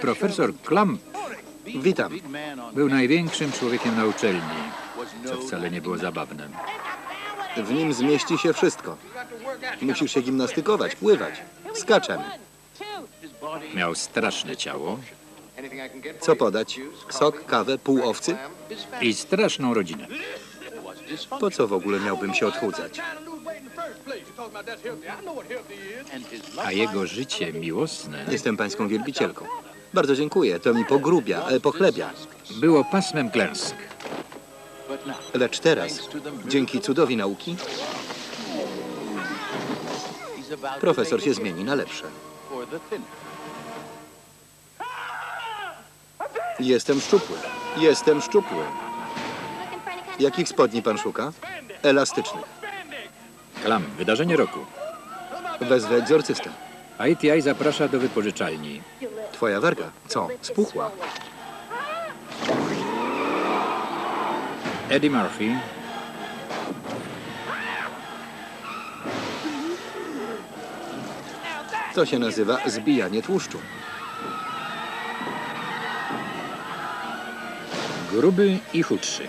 Profesor Klump Witam. był największym człowiekiem na uczelni, co wcale nie było zabawne. W nim zmieści się wszystko. Musisz się gimnastykować, pływać. Skaczem. Miał straszne ciało Co podać? Sok, kawę, pół owcy? i straszną rodzinę. Po co w ogóle miałbym się odchudzać? A jego życie miłosne Jestem pańską wielbicielką. Bardzo dziękuję. To mi pogrubia, e, pochlebia. było pasmem klęsk. Lecz teraz, dzięki cudowi nauki, profesor się zmieni na lepsze. Jestem szczupły. Jestem szczupły. Jakich spodni pan szuka? Elastycznych. Klump, wydarzenie roku. Wezwę egzorcystę. ITI zaprasza do wypożyczalni. Twoja warga. Co? Spuchła. Eddie Murphy To się nazywa zbijanie tłuszczu. gruby i chudszy.